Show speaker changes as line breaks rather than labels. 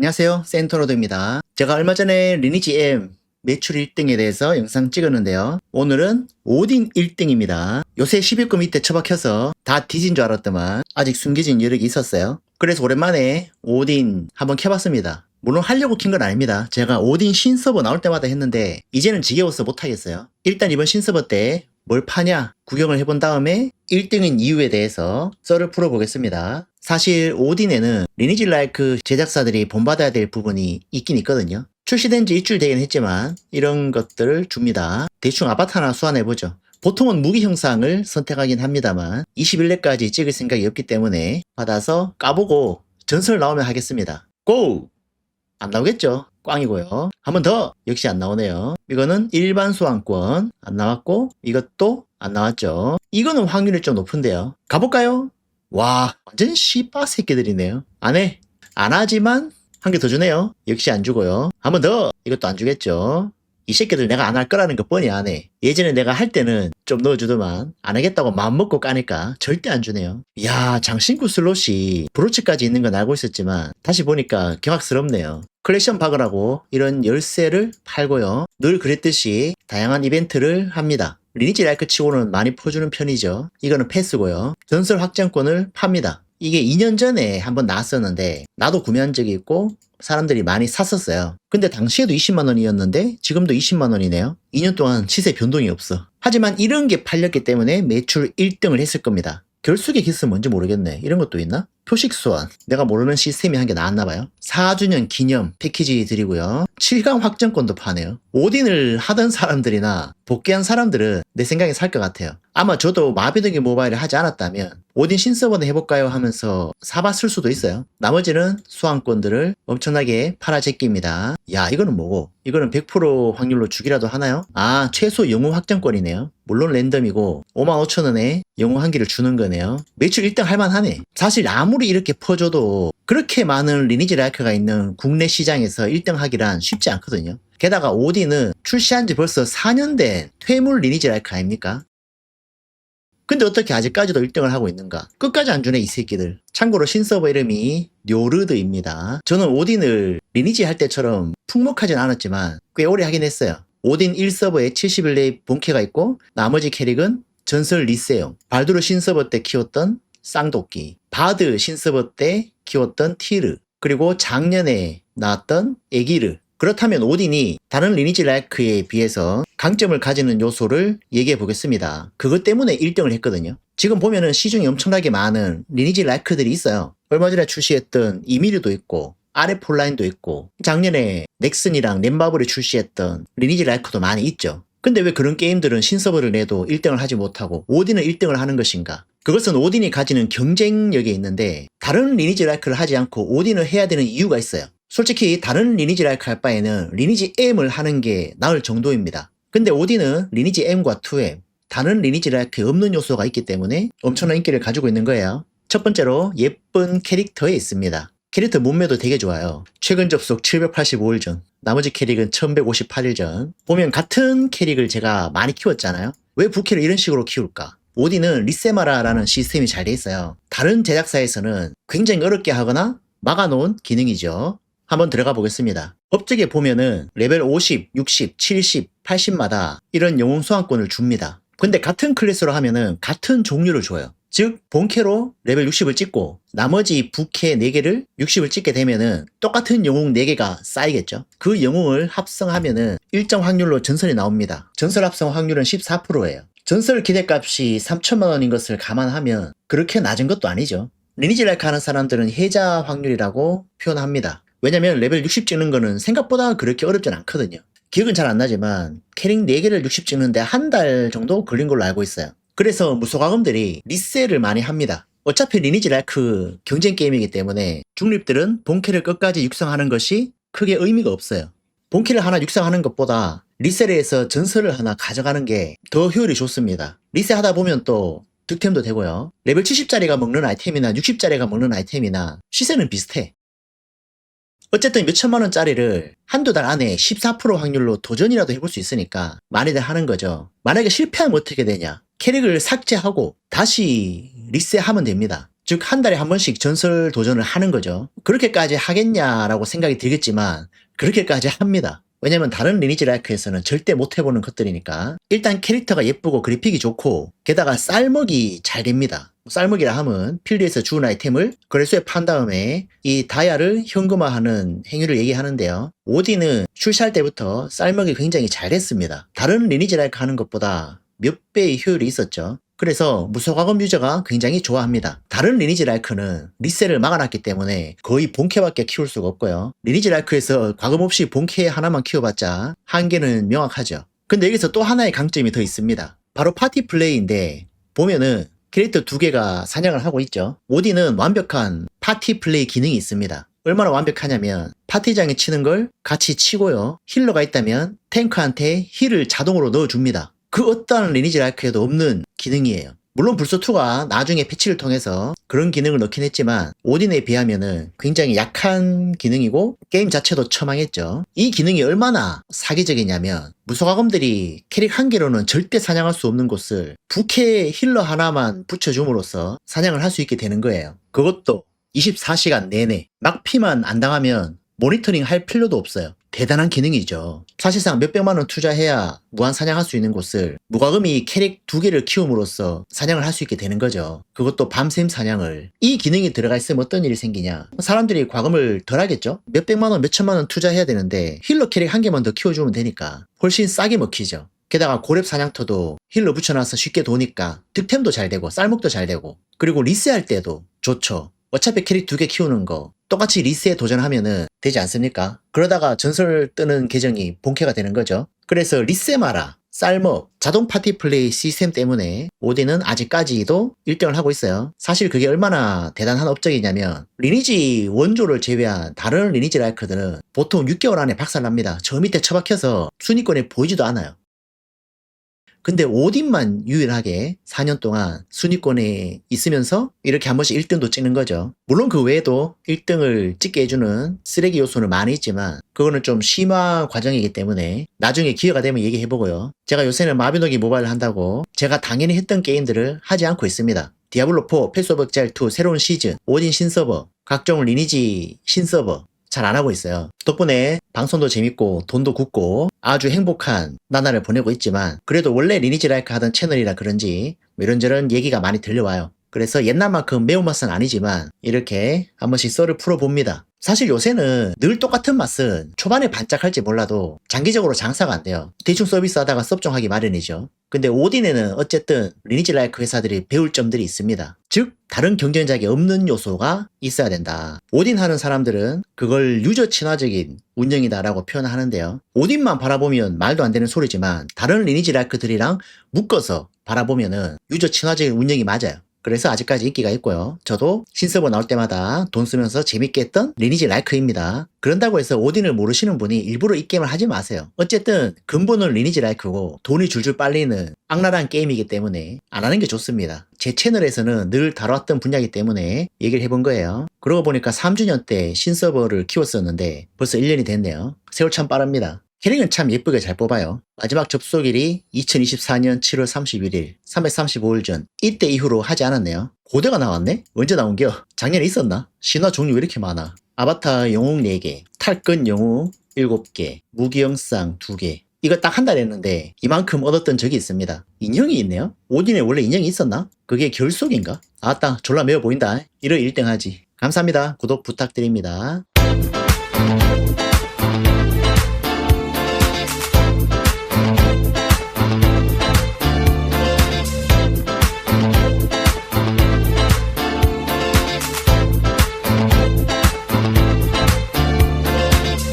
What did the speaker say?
안녕하세요 센터로드입니다 제가 얼마 전에 리니지 M 매출 1등에 대해서 영상 찍었는데요 오늘은 오딘 1등입니다 요새 10일권 밑에 처박혀서 다 뒤진 줄 알았더만 아직 숨겨진 여력이 있었어요 그래서 오랜만에 오딘 한번 켜봤습니다 물론 하려고 킨 건 아닙니다. 제가 오딘 신서버 나올 때마다 했는데 이제는 지겨워서 못하겠어요. 일단 이번 신서버 때 뭘 파냐 구경을 해본 다음에 1등인 이유에 대해서 썰을 풀어보겠습니다. 사실 오딘에는 리니지 라이크 제작사들이 본받아야 될 부분이 있긴 있거든요. 출시된 지 일주일 되긴 했지만 이런 것들을 줍니다. 대충 아바타 하나 수환해보죠. 보통은 무기 형상을 선택하긴 합니다만 21렙까지 찍을 생각이 없기 때문에 받아서 까보고 전설 나오면 하겠습니다. 고! 안 나오겠죠? 꽝이고요. 한 번 더! 역시 안 나오네요. 이거는 일반 소환권 안 나왔고 이것도 안 나왔죠. 이거는 확률이 좀 높은데요. 가볼까요? 와 완전 씨바 새끼들이네요. 안 해. 안 하지만 한 개 더 주네요. 역시 안 주고요. 한 번 더! 이것도 안 주겠죠. 이 새끼들 내가 안 할 거라는 거 뻔히 안 해. 예전에 내가 할 때는 좀 넣어주더만 안 하겠다고 마음먹고 까니까 절대 안 주네요. 이야 장신구 슬롯이 브로치까지 있는 건 알고 있었지만 다시 보니까 경악스럽네요. 컬렉션 박으라고 이런 열쇠를 팔고요. 늘 그랬듯이 다양한 이벤트를 합니다. 리니지 라이크 치고는 많이 퍼주는 편이죠. 이거는 패스고요. 전설 확장권을 팝니다. 이게 2년 전에 한번 나왔었는데 나도 구매한 적이 있고 사람들이 많이 샀었어요. 근데 당시에도 20만 원이었는데 지금도 20만 원이네요. 2년 동안 시세 변동이 없어. 하지만 이런 게 팔렸기 때문에 매출 1등을 했을 겁니다. 결속의 기스 뭔지 모르겠네. 이런 것도 있나? 표식 소환. 내가 모르는 시스템이 한개 나왔나 봐요. 4주년 기념 패키지 드리고요. 7강 확정권도 파네요. 오딘을 하던 사람들이나 복귀한 사람들은 내 생각에 살 것 같아요. 아마 저도 마비등기 모바일을 하지 않았다면 오딘 신서버는 해볼까요 하면서 사봤을 수도 있어요. 나머지는 수강권들을 엄청나게 팔아제낍니다. 야 이거는 뭐고? 이거는 100% 확률로 주기라도 하나요? 아 최소 영웅 확정권이네요. 물론 랜덤이고 55,000원에 영웅 한 개를 주는 거네요. 매출 1등 할만하네. 사실 아무 리 이렇게 퍼줘도 그렇게 많은 리니지 라이크가 있는 국내 시장에서 1등 하기란 쉽지 않거든요. 게다가 오디는 출시한 지 벌써 4년 된 퇴물 리니지 라이크 아닙니까? 근데 어떻게 아직까지도 1등을 하고 있는가? 끝까지 안 주네 이 새끼들. 참고로 신서버 이름이 뇨르드입니다. 저는 오딘을 리니지 할 때처럼 풍목하진 않았지만 꽤 오래 하긴 했어요. 오딘 1서버에 71레이 본캐가 있고 나머지 캐릭은 전설 리세용, 발두르 신서버 때 키웠던 쌍도끼, 바드 신서버 때 키웠던 티르, 그리고 작년에 나왔던 에기르. 그렇다면 오딘이 다른 리니지 라이크에 비해서 강점을 가지는 요소를 얘기해 보겠습니다. 그것 때문에 1등을 했거든요. 지금 보면은 시중에 엄청나게 많은 리니지 라이크들이 있어요. 얼마 전에 출시했던 이미르도 있고 아레 폴라인도 있고 작년에 넥슨이랑 렘바블이 출시했던 리니지 라이크도 많이 있죠. 근데 왜 그런 게임들은 신서버를 내도 1등을 하지 못하고 오딘은 1등을 하는 것인가? 그것은 오딘이 가지는 경쟁력이 있는데 다른 리니지 라이크를 하지 않고 오딘을 해야 되는 이유가 있어요. 솔직히 다른 리니지 라이크 할 바에는 리니지 M을 하는 게 나을 정도입니다. 근데 오딘은 리니지 M과 2M, 다른 리니지 라이크에 없는 요소가 있기 때문에 엄청난 인기를 가지고 있는 거예요. 첫 번째로 예쁜 캐릭터에 있습니다. 캐릭터 몸매도 되게 좋아요. 최근 접속 785일 전, 나머지 캐릭은 1158일 전. 보면 같은 캐릭을 제가 많이 키웠잖아요. 왜 부캐를 이런 식으로 키울까? 오디는 리세마라라는 시스템이 잘 돼 있어요. 다른 제작사에서는 굉장히 어렵게 하거나 막아놓은 기능이죠. 한번 들어가 보겠습니다. 업적에 보면은 레벨 50, 60, 70, 80마다 이런 영웅 소환권을 줍니다. 근데 같은 클래스로 하면은 같은 종류를 줘요. 즉 본캐로 레벨 60을 찍고 나머지 부캐 4개를 60을 찍게 되면은 똑같은 영웅 4개가 쌓이겠죠. 그 영웅을 합성하면은 일정 확률로 전설이 나옵니다. 전설 합성 확률은 14%예요. 전설 기대값이 3천만 원인 것을 감안하면 그렇게 낮은 것도 아니죠. 리니지 라이크 하는 사람들은 해자 확률이라고 표현합니다. 왜냐면 레벨 60 찍는 거는 생각보다 그렇게 어렵진 않거든요. 기억은 잘 안 나지만 캐릭 4개를 60 찍는데 한 달 정도 걸린 걸로 알고 있어요. 그래서 무소가금들이 리셀을 많이 합니다. 어차피 리니지 라이크 경쟁 게임이기 때문에 중립들은 본캐를 끝까지 육성하는 것이 크게 의미가 없어요. 본캐를 하나 육성하는 것보다 리셀에서 전설을 하나 가져가는 게 더 효율이 좋습니다. 리셀 하다 보면 또 득템도 되고요. 레벨 70짜리가 먹는 아이템이나 60짜리가 먹는 아이템이나 시세는 비슷해. 어쨌든 몇 천만 원짜리를 한두 달 안에 14% 확률로 도전이라도 해볼 수 있으니까 많이들 하는 거죠. 만약에 실패하면 어떻게 되냐? 캐릭을 삭제하고 다시 리셋하면 됩니다. 즉 한 달에 한 번씩 전설 도전을 하는 거죠. 그렇게까지 하겠냐라고 생각이 들겠지만 그렇게까지 합니다. 왜냐면 다른 리니지 라이크에서는 절대 못 해보는 것들이니까 일단 캐릭터가 예쁘고 그래픽이 좋고 게다가 쌀먹이 잘 됩니다. 쌀먹이라 함은 필드에서 주운 아이템을 거래소에 판 다음에 이 다이아를 현금화하는 행위를 얘기하는데요. 오디는 출시할 때부터 쌀먹이 굉장히 잘 됐습니다. 다른 리니지 라이크 하는 것보다 몇 배의 효율이 있었죠. 그래서 무소과금 유저가 굉장히 좋아합니다. 다른 리니지 라이크는 리셀을 막아놨기 때문에 거의 본캐밖에 키울 수가 없고요. 리니지 라이크에서 과금 없이 본캐 하나만 키워봤자 한계는 명확하죠. 근데 여기서 또 하나의 강점이 더 있습니다. 바로 파티 플레이인데 보면은 캐릭터 두 개가 사냥을 하고 있죠. 오디는 완벽한 파티 플레이 기능이 있습니다. 얼마나 완벽하냐면 파티장에 치는 걸 같이 치고요. 힐러가 있다면 탱크한테 힐을 자동으로 넣어줍니다. 그 어떠한 리니지 라이크에도 없는 기능이에요. 물론 불소2가 나중에 패치를 통해서 그런 기능을 넣긴 했지만 오딘에 비하면은 굉장히 약한 기능이고 게임 자체도 처망했죠. 이 기능이 얼마나 사기적이냐면 무소가검들이 캐릭 한 개로는 절대 사냥할 수 없는 곳을 부캐 힐러 하나만 붙여줌으로써 사냥을 할 수 있게 되는 거예요. 그것도 24시간 내내 막피만 안 당하면 모니터링 할 필요도 없어요. 대단한 기능이죠. 사실상 몇백만 원 투자해야 무한 사냥할 수 있는 곳을 무과금이 캐릭 두 개를 키움으로써 사냥을 할 수 있게 되는 거죠. 그것도 밤샘 사냥을. 이 기능이 들어가 있으면 어떤 일이 생기냐. 사람들이 과금을 덜 하겠죠? 몇백만 원, 몇천만 원 투자해야 되는데 힐러 캐릭 한 개만 더 키워주면 되니까 훨씬 싸게 먹히죠. 게다가 고렙 사냥터도 힐러 붙여놔서 쉽게 도니까 득템도 잘 되고 쌀먹도 잘 되고 그리고 리스할 때도 좋죠. 어차피 캐릭 두 개 키우는 거 똑같이 리스에 도전하면은 되지 않습니까? 그러다가 전설 뜨는 계정이 본캐가 되는 거죠. 그래서 리세마라, 쌀먹, 자동 파티 플레이 시스템 때문에 오디는 아직까지도 1등을 하고 있어요. 사실 그게 얼마나 대단한 업적이냐면 리니지 원조를 제외한 다른 리니지 라이크들은 보통 6개월 안에 박살납니다. 저 밑에 처박혀서 순위권에 보이지도 않아요. 근데 오딘만 유일하게 4년 동안 순위권에 있으면서 이렇게 한 번씩 1등도 찍는 거죠. 물론 그 외에도 1등을 찍게 해주는 쓰레기 요소는 많이 있지만 그거는 좀 심화 과정이기 때문에 나중에 기회가 되면 얘기해보고요. 제가 요새는 마비노기 모바일을 한다고 제가 당연히 했던 게임들을 하지 않고 있습니다. 디아블로4, 패스 오브 엑젤2 새로운 시즌, 오딘 신서버, 각종 리니지 신서버 잘 안 하고 있어요. 덕분에 방송도 재밌고 돈도 굳고 아주 행복한 나날을 보내고 있지만 그래도 원래 리니지 라이크 하던 채널이라 그런지 뭐 이런저런 얘기가 많이 들려와요. 그래서 옛날만큼 매운맛은 아니지만 이렇게 한 번씩 썰을 풀어봅니다. 사실 요새는 늘 똑같은 맛은 초반에 반짝할지 몰라도 장기적으로 장사가 안 돼요. 대충 서비스 하다가 섭종하기 마련이죠. 근데 오딘에는 어쨌든 리니지 라이크 회사들이 배울 점들이 있습니다. 즉 다른 경쟁작이 없는 요소가 있어야 된다. 오딘 하는 사람들은 그걸 유저 친화적인 운영이다라고 표현하는데요. 오딘만 바라보면 말도 안 되는 소리지만 다른 리니지 라이크들이랑 묶어서 바라보면은 유저 친화적인 운영이 맞아요. 그래서 아직까지 인기가 있고요. 저도 신서버 나올 때마다 돈 쓰면서 재밌게 했던 리니지 라이크입니다. 그런다고 해서 오딘을 모르시는 분이 일부러 이 게임을 하지 마세요. 어쨌든 근본은 리니지 라이크고 돈이 줄줄 빨리는 악랄한 게임이기 때문에 안 하는 게 좋습니다. 제 채널에서는 늘 다뤄왔던 분야이기 때문에 얘기를 해본 거예요. 그러고 보니까 3주년 때 신서버를 키웠었는데 벌써 1년이 됐네요. 세월 참 빠릅니다. 캐릭은 참 예쁘게 잘 뽑아요. 마지막 접속일이 2024년 7월 31일, 335일 전. 이때 이후로 하지 않았네요. 고대가 나왔네? 언제 나온겨? 작년에 있었나? 신화 종류 왜 이렇게 많아? 아바타 영웅 4개, 탈근 영웅 7개, 무기 영상 2개. 이거 딱 한 달 했는데 이만큼 얻었던 적이 있습니다. 인형이 있네요? 오딘에 원래 인형이 있었나? 그게 결속인가? 아따 졸라 매워 보인다. 이러 1등 하지. 감사합니다. 구독 부탁드립니다.